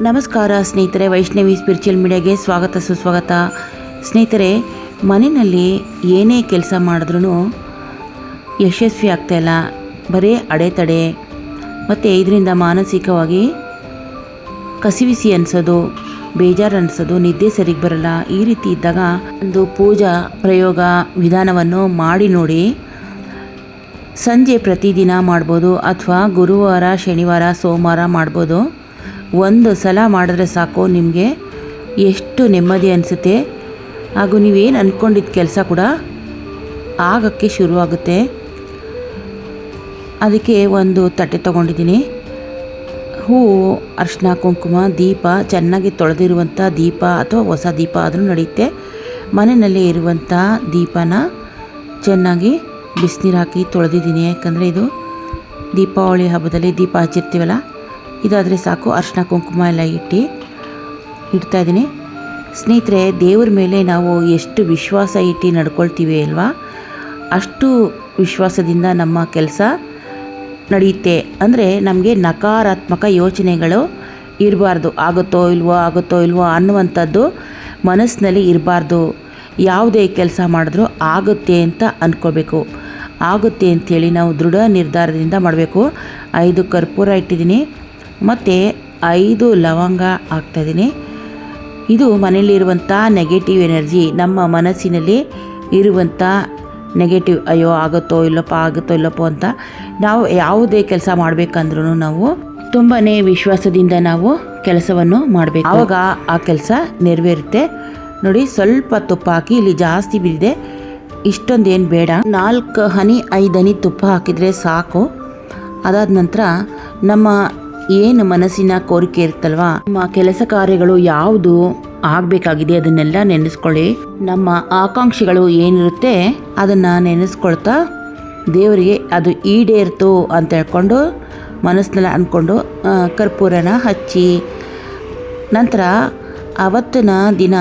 ನಮಸ್ಕಾರ ಸ್ನೇಹಿತರೆ, ವೈಷ್ಣವಿ ಸ್ಪಿರಿಚುವಲ್ ಮೀಡಿಯಾಗೆ ಸ್ವಾಗತ, ಸುಸ್ವಾಗತ. ಸ್ನೇಹಿತರೆ, ಮನೆಯಲ್ಲಿ ಏನೇ ಕೆಲಸ ಮಾಡಿದ್ರೂ ಯಶಸ್ವಿ ಆಗ್ತಾಯಿಲ್ಲ ಬರೀ ಅಡೆತಡೆ. ಮತ್ತು ಇದರಿಂದ ಮಾನಸಿಕವಾಗಿ ಕಸಿವಿಸಿ ಅನಿಸೋದು, ಬೇಜಾರು ಅನಿಸೋದು, ನಿದ್ದೆ ಸರಿಗೆ ಬರಲ್ಲ. ಈ ರೀತಿ ಇದ್ದಾಗ ಒಂದು ಪೂಜಾ ಪ್ರಯೋಗ ವಿಧಾನವನ್ನು ಮಾಡಿ ನೋಡಿ, ಸಂಜೆ ಪ್ರತಿದಿನ ಮಾಡ್ಬೋದು ಅಥವಾ ಗುರುವಾರ, ಶನಿವಾರ, ಸೋಮವಾರ ಮಾಡ್ಬೋದು. ಒಂದು ಸಲ ಮಾಡಿದ್ರೆ ಸಾಕು, ನಿಮಗೆ ಎಷ್ಟು ನೆಮ್ಮದಿ ಅನಿಸುತ್ತೆ. ಹಾಗೂ ನೀವೇನು ಅಂದ್ಕೊಂಡಿದ್ದ ಕೆಲಸ ಕೂಡ ಆಗೋಕ್ಕೆ ಶುರುವಾಗುತ್ತೆ. ಅದಕ್ಕೆ ಒಂದು ತಟ್ಟೆ ತೊಗೊಂಡಿದ್ದೀನಿ. ಹೂವು ಅರಿಶಿನ ಕುಂಕುಮ, ದೀಪ, ಚೆನ್ನಾಗಿ ತೊಳೆದಿರುವಂಥ ದೀಪ ಅಥವಾ ಹೊಸ ದೀಪ ಆದರೂ ನಡೆಯುತ್ತೆ. ಮನೆಯಲ್ಲೇ ಇರುವಂಥ ದೀಪನ ಚೆನ್ನಾಗಿ ಬಿಸಿನೀರು ಹಾಕಿ ತೊಳೆದಿದ್ದೀನಿ. ಯಾಕಂದರೆ ಇದು ದೀಪಾವಳಿ ಹಬ್ಬದಲ್ಲಿ ದೀಪ ಹಚ್ಚಿರ್ತೀವಲ್ಲ ಇದಾದರೆ ಸಾಕು ಅರಿಶಿನ ಕುಂಕುಮ ಎಲ್ಲ ಇಟ್ಟು ಇಡ್ತಾಯಿದ್ದೀನಿ ಸ್ನೇಹಿತರೆ, ದೇವ್ರ ಮೇಲೆ ನಾವು ಎಷ್ಟು ವಿಶ್ವಾಸ ಇಟ್ಟು ನಡ್ಕೊಳ್ತೀವಿ ಅಲ್ವಾ? ಅಷ್ಟು ವಿಶ್ವಾಸದಿಂದ ನಮ್ಮ ಕೆಲಸ ನಡೆಯುತ್ತೆ. ಅಂದರೆ ನಮಗೆ ನಕಾರಾತ್ಮಕ ಯೋಚನೆಗಳು ಇರಬಾರ್ದು. ಆಗುತ್ತೋ ಇಲ್ವೋ ಆಗುತ್ತೋ ಇಲ್ವೋ ಅನ್ನುವಂಥದ್ದು ಮನಸ್ಸಿನಲ್ಲಿ ಇರಬಾರ್ದು. ಯಾವುದೇ ಕೆಲಸ ಮಾಡಿದ್ರೂ ಆಗುತ್ತೆ ಅಂತ ಅಂದ್ಕೋಬೇಕು ಆಗುತ್ತೆ ಅಂಥೇಳಿ ನಾವು ದೃಢ ನಿರ್ಧಾರದಿಂದ ಮಾಡಬೇಕು. ಐದು ಕರ್ಪೂರ ಇಟ್ಟಿದ್ದೀನಿ. ಮತ್ತು ಐದು ಲವಂಗ ಹಾಕ್ತಾಯಿದ್ದೀನಿ. ಇದು ಮನೆಯಲ್ಲಿರುವಂಥ ನೆಗೆಟಿವ್ ಎನರ್ಜಿ ನಮ್ಮ ಮನಸ್ಸಿನಲ್ಲಿ ಇರುವಂಥ ನೆಗೆಟಿವ್ ಅಯ್ಯೋ ಆಗುತ್ತೋ ಇಲ್ಲಪ್ಪ, ಆಗುತ್ತೋ ಇಲ್ಲಪ್ಪೋ ಅಂತ ನಾವು ಯಾವುದೇ ಕೆಲಸ ಮಾಡಬೇಕಂದ್ರೂ ನಾವು ತುಂಬಾ ವಿಶ್ವಾಸದಿಂದ ನಾವು ಕೆಲಸವನ್ನು ಮಾಡಬೇಕು. ಆವಾಗ ಆ ಕೆಲಸ ನೆರವೇರುತ್ತೆ. ನೋಡಿ ಸ್ವಲ್ಪ ತುಪ್ಪ ಹಾಕಿ, ಇಲ್ಲಿ ಜಾಸ್ತಿ ಬಿದ್ದಿದೆ. ಇಷ್ಟೊಂದೇನು ಬೇಡ. ನಾಲ್ಕು ಹನಿ, ಐದು ಹನಿ ತುಪ್ಪ ಹಾಕಿದರೆ ಸಾಕು. ಅದಾದ ನಂತರ ನಮ್ಮ ಏನು ಮನಸ್ಸಿನ ಕೋರಿಕೆ ಇರುತ್ತಲ್ವಾ? ನಮ್ಮ ಕೆಲಸ ಕಾರ್ಯಗಳು ಯಾವುದು ಆಗಬೇಕಾಗಿದೆ ಅದನ್ನೆಲ್ಲ ನೆನೆಸ್ಕೊಳ್ಳಿ. ನಮ್ಮ ಆಕಾಂಕ್ಷೆಗಳು ಏನಿರುತ್ತೆ ಅದನ್ನು ನೆನೆಸ್ಕೊಳ್ತಾ ದೇವರಿಗೆ ಅದು ಈಡೇರ್ತು ಅಂತ ಹೇಳ್ಕೊಂಡು ಮನಸ್ಸಿನಲ್ಲಿ ಅಂದ್ಕೊಂಡು ಕರ್ಪೂರನ ಹಚ್ಚಿ. ನಂತರ ಅವತ್ತಿನ ದಿನ,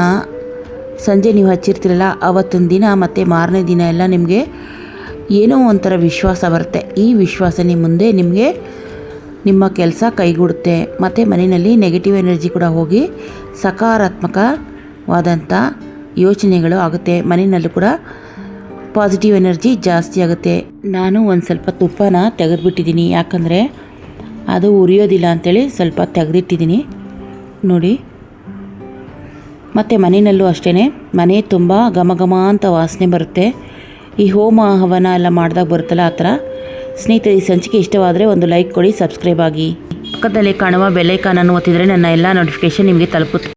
ಸಂಜೆ ನೀವು ಹಚ್ಚಿರ್ತಿರಲ್ಲ, ಅವತ್ತಿನ ದಿನ ಮತ್ತು ಮಾರನೇ ದಿನ ಎಲ್ಲ ನಿಮಗೆ ಏನೋ ಒಂಥರ ವಿಶ್ವಾಸ ಬರುತ್ತೆ. ಈ ವಿಶ್ವಾಸ ನಿಮ್ಮ ಮುಂದೆ ನಿಮಗೆ ನಿಮ್ಮ ಕೆಲಸ ಕೈಗೂಡುತ್ತೆ, ಮತ್ತು ಮನೆಯಲ್ಲಿ ನೆಗೆಟಿವ್ ಎನರ್ಜಿ ಕೂಡ ಹೋಗಿ ಸಕಾರಾತ್ಮಕವಾದಂಥ ಯೋಚನೆಗಳು ಆಗುತ್ತೆ. ಮನೆಯಲ್ಲೂ ಕೂಡ ಪಾಸಿಟಿವ್ ಎನರ್ಜಿ ಜಾಸ್ತಿ ಆಗುತ್ತೆ. ನಾನು ಒಂದು ಸ್ವಲ್ಪ ತುಪ್ಪನ ತೆಗೆದುಬಿಟ್ಟಿದ್ದೀನಿ. ಯಾಕಂದರೆ ಅದು ಉರಿಯೋದಿಲ್ಲ ಅಂಥೇಳಿ ಸ್ವಲ್ಪ ತೆಗೆದಿಟ್ಟಿದ್ದೀನಿ. ನೋಡಿ. ಮತ್ತು ಮನೆಯಲ್ಲೂ ಅಷ್ಟೇ ಮನೆ ತುಂಬ ಘಮ ಅಂತ ವಾಸನೆ ಬರುತ್ತೆ. ಈ ಹೋಮ ಹವನ ಎಲ್ಲ ಮಾಡಿದಾಗ ಬರುತ್ತಲ್ಲ ಆ ಥರ. ಸ್ನೇಹಿತರೆ, ಈ ಸಂಚಿಕೆ ಇಷ್ಟವಾದರೆ ಒಂದು ಲೈಕ್ ಕೊಡಿ, ಸಬ್ಸ್ಕ್ರೈಬ್ ಆಗಿ. ಪಕ್ಕದಲ್ಲಿ ಕಾಣುವ ಬೆಲ್ಲೈಕಾನನ್ನು ಒತ್ತಿದರೆ ನನ್ನ ಎಲ್ಲ ನೋಟಿಫಿಕೇಷನ್ ನಿಮಗೆ ತಲುಪುತ್ತೆ.